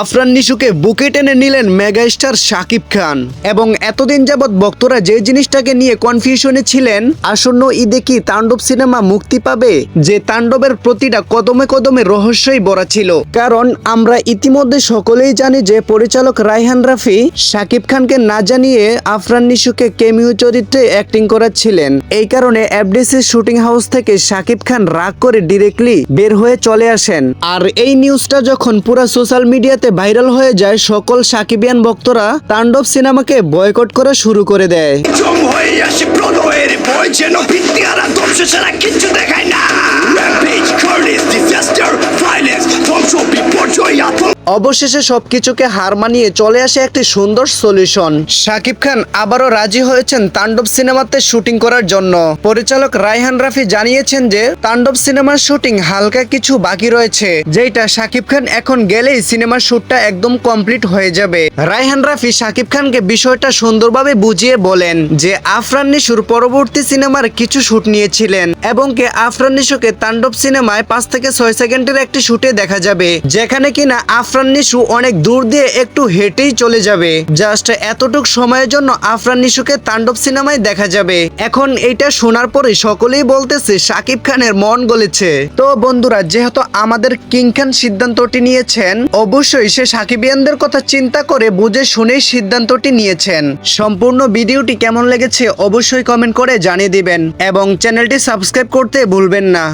আফরান নিশুকে বুকে টেনে নিলেন মেগাস্টার শাকিব খান। এবং এতদিন যাবৎ ভক্তরা যে জিনিসটাকে নিয়ে কনফিউশনে ছিলেন, আসন্ন ঈদে কি তাণ্ডব সিনেমা মুক্তি পাবে? যে তাণ্ডবের প্রতিটা কদমে কদমে রহস্যই ভরা ছিল। কারণ আমরা ইতিমধ্যে সকলেই জানি যে পরিচালক রায়হান রাফি শাকিব খানকে না জানিয়ে আফরান নিশুকে কেমিও চরিত্রে অ্যাক্টিং করাচ্ছিলেন। এই কারণে এফডিসি শুটিং হাউস থেকে শাকিব খান রাগ করে ডিরেক্টলি বের হয়ে চলে আসেন। আর এই নিউজটা যখন পুরা সোশ্যাল মিডিয়াতে ভাইরাল হয়ে যায় সকল সাকিবিয়ান ভক্তরা তাণ্ডব সিনেমাকে বয়কট করা শুরু করে দেয়। অবশেষে সবকিছুকে হার মানিয়ে চলে আসে একটি সুন্দর সলিউশন। শাকিব খান আবারও রাজি হয়েছেন তাণ্ডব সিনেমাতে শুটিং করার জন্য। পরিচালক রায়হান রাফি জানিয়েছেন যে, তাণ্ডব সিনেমার শুটিং হালকা কিছু বাকি রয়েছে। যেটা শাকিব খান এখন গেলেই সিনেমার শুটটা একদম কমপ্লিট হয়ে যাবে। রায়হান রাফি শাকিব খানকে বিষয়টা সুন্দরভাবে বুঝিয়ে বলেন যে, আফরান নিশুর পরবর্তী সিনেমার কিছু শুট নিয়েছিলেন এবং কে আফরান নিশুকে তাণ্ডব সিনেমায় পাঁচ থেকে ছয় সেকেন্ডের একটি শুটে দেখা যাবে। যেখানে কিনা আফরান নিশু অনেক দূর দিয়ে একটু হেঁটেই চলে যাবে। জাস্ট এতটুক সময়ের জন্য আফরান নিশুকে তাণ্ডব সিনেমায় দেখা যাবে। এখন এইটা শোনার পরে সকলেই বলতেছে শাকিব খানের মন গলেছে। তো বন্ধুরা, যেহেতু আমাদের কিং খান সিদ্ধান্তটি নিয়েছেন, অবশ্যই সে সাকিবিয়ানদের কথা চিন্তা করে বুঝে শুনেই সিদ্ধান্তটি নিয়েছেন। সম্পূর্ণ ভিডিওটি কেমন লেগেছে অবশ্যই কমেন্ট করে জানিয়ে দিবেন এবং চ্যানেলটি সাবস্ক্রাইব করতে ভুলবেন না।